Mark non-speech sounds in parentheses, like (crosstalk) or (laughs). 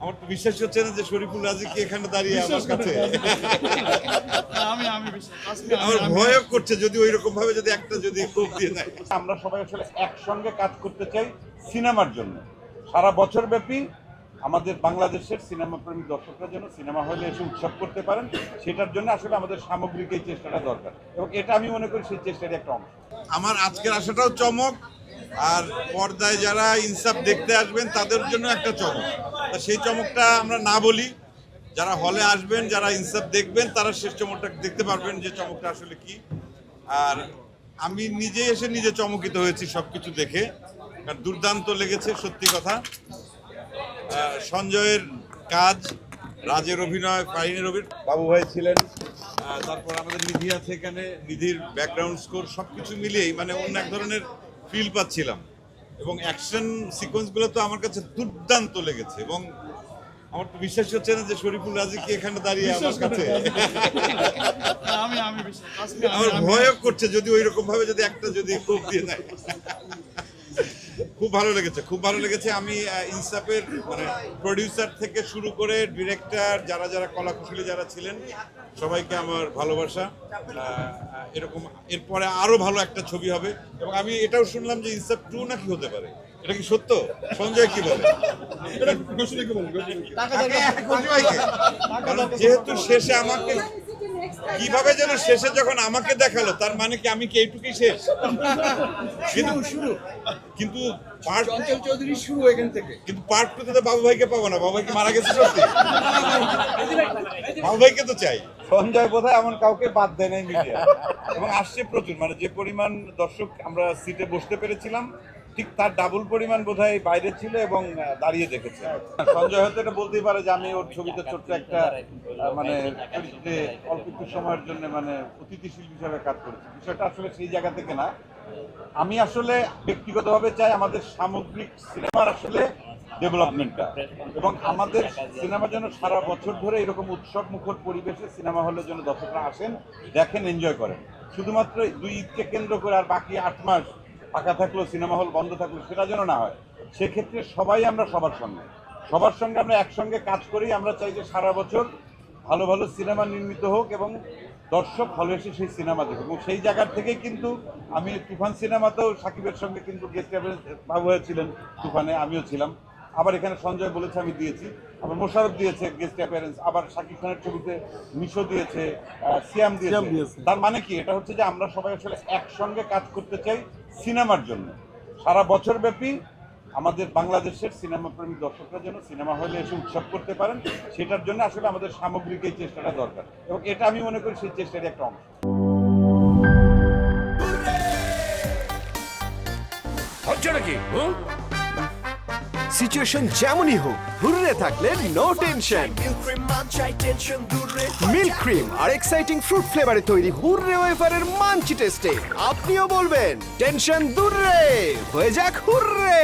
আমার তো বিশ্বাস হচ্ছে না যে শরীফুল রাজি কি এখানে দাঁড়িয়ে আমার কাছে? আমি আমি আমার আমি- ভয়ও করছে যদি ওই রকম ভাবে যদি একটা যদি (laughs) কোপ দিয়ে দেয়। আমরা সবাই আসলে একসঙ্গে কাজ করতে চাই সিনেমার জন্য। সারা বছর ব্যাপী আমাদের বাংলাদেশের সিনেমা প্রেমী দর্শকরা যেন সিনেমা হলে এসে উৎসব করতে পারেন সেটার জন্য আসলে আমাদের সামগ্রিক এই চেষ্টাটা দরকার। এবং এটা আমি মনে করি সেই চেষ্টারই একটা অংশ। আমার আজকের আসাটাও চমক আর পর্দায় যারা ইনসাফ দেখতে আসবেন তাদের জন্য একটা চমক। তা সেই চমকটা আমরা না বলি। যারা হলে আসবেন, যারা ইনসাফ দেখবেন, তারা শেষ চমকটা দেখতে পারবেন যে চমকটা আসলে কি। আর আমি নিজে এসে নিজে চমকিত হয়েছি সবকিছু দেখে। আর দুর্দান্ত লেগেছে, সত্যি কথা। সঞ্জয়ের কাজ, রাজের অভিনয় ফাইনের অভিনয় বাবু ভাই ছিলেন। তারপর আমাদের নিধি আছে এখানে। নিধির ব্যাকগ্রাউন্ড স্কোর সব কিছু মিলিয়েই মানে অন্য এক ধরনের ফিল পাচ্ছিলাম। এবং অ্যাকশন সিকোয়েন্সগুলো তো আমার কাছে দুর্দান্ত লেগেছে এবং আমার তো বিশ্বাস হচ্ছে না যে শরীফুল রাজি কি এখানে দাঁড়িয়ে আমার কাছে আমার আমি- ভয়ও করছে যদি ওই রকম ভাবে যদি একটা যদি কোপ দিয়ে দেয়। খুব ভালো লেগেছে খুব ভালো লেগেছে। আমি ইনসাফের মানে প্রডিউসার থেকে শুরু করে ডিরেক্টর যারা যারা কলা কলাকুশলী যারা ছিলেন সবাইকে আমার ভালোবাসা। আহ, এরকম এরপরে আরও ভালো একটা ছবি হবে। এবং আমি এটাও শুনলাম যে ইনসাফ টু নাকি হতে পারে। এটা কি সত্য? সঞ্জয় কি বলে? যেহেতু শেষে আমাকে কীভাবে যেন শেষে যখন আমাকে দেখাল তার মানে কি আমি কি এইটুকুই শেষ? কিন্তু শুরু কিন্তু পার্ট চঞ্চল চৌধুরী শুরু এখান থেকে। কিন্তু পার্ট তো বাবু ভাইকে পাবো না বাবু ভাই মারা গেছে সত্যি। বাবু ভাইকে তো চাই। সঞ্জয় বোধহয় এমন কাউকে বাদ দেয় নাই মিডিয়া এবং আসছে প্রচুর মানে যে পরিমাণ দর্শক আমরা সিটে বসতে পেরেছিলাম ঠিক তার ডাবল পরিমাণ বোধহয় বাইরে ছিল এবং দাঁড়িয়ে দেখেছে। সঞ্জয় হয়তো এটা বলতেই পারে যে আমি ওর ছবিতে ছোট্ট একটা মানে চরিত্রে অল্প একটু সময়ের জন্য মানে অতিথিশীল হিসাবে কাজ করেছি। বিষয়টা আসলে সেই জায়গা থেকে না। আমি আসলে ব্যক্তিগতভাবে চাই আমাদের সামগ্রিক সিনেমার আসলে ডেভেলপমেন্টটা। এবং আমাদের সিনেমা যেন সারা বছর ধরে এরকম উৎসব মুখর পরিবেশে সিনেমা হলের জন্য দর্শকরা আসেন, দেখেন, এনজয় করেন। শুধুমাত্র দুই ঈদকে কেন্দ্র করে আর বাকি আট মাস ফাঁকা থাকল সিনেমা হল, বন্ধ থাকল সেটা যেন না হয়, সেক্ষেত্রে সবাই আমরা সবার সঙ্গে। সবার সঙ্গে আমরা একসঙ্গে কাজ করি, আমরা চাই যে সারা বছর ভালো ভালো সিনেমা নির্মিত হোক এবং দর্শক হলে এসে সেই সিনেমা দেখুক। এবং সেই জায়গার থেকেই কিন্তু আমি তুফান সিনেমাতেও সাকিবের সঙ্গে কিন্তু গেস্ট বাবু হয়েছিলেন তুফানে, আমিও ছিলাম। আবার এখানে সঞ্জয় বলেছে আমি দিয়েছি। আবার মোশারফ দিয়েছে গেস্ট অ্যাপিয়ারেন্স আবার শাকিব খানের ছবিতে মিশো দিয়েছে সিয়াম দিয়েছে। তার মানে কি? এটা হচ্ছে যে আমরা সবাই আসলে একসঙ্গে কাজ করতে চাই সিনেমার জন্য। সারা বছর ব্যাপী আমাদের বাংলাদেশের সিনেমা প্রেমী দর্শকরা যেন সিনেমা হলে এসে উৎসব করতে পারেন সেটার জন্য আসলে আমাদের সামগ্রিক এই চেষ্টাটা দরকার। এবং এটা আমি মনে করি সেই চেষ্টারই একটা অংশ। হচ্ছে নাকি? সিচুয়েশন যেমনই হোক হুররে থাকলে নো টেনশন মিল্ক ক্রিম আর এক্সাইটিং ফ্রুট ফ্লেভারে তৈরি হুররে ওয়েফারের মাঞ্চি টেস্টে আপনিও বলবেন টেনশন দূরে, হয়ে যাক হুররে।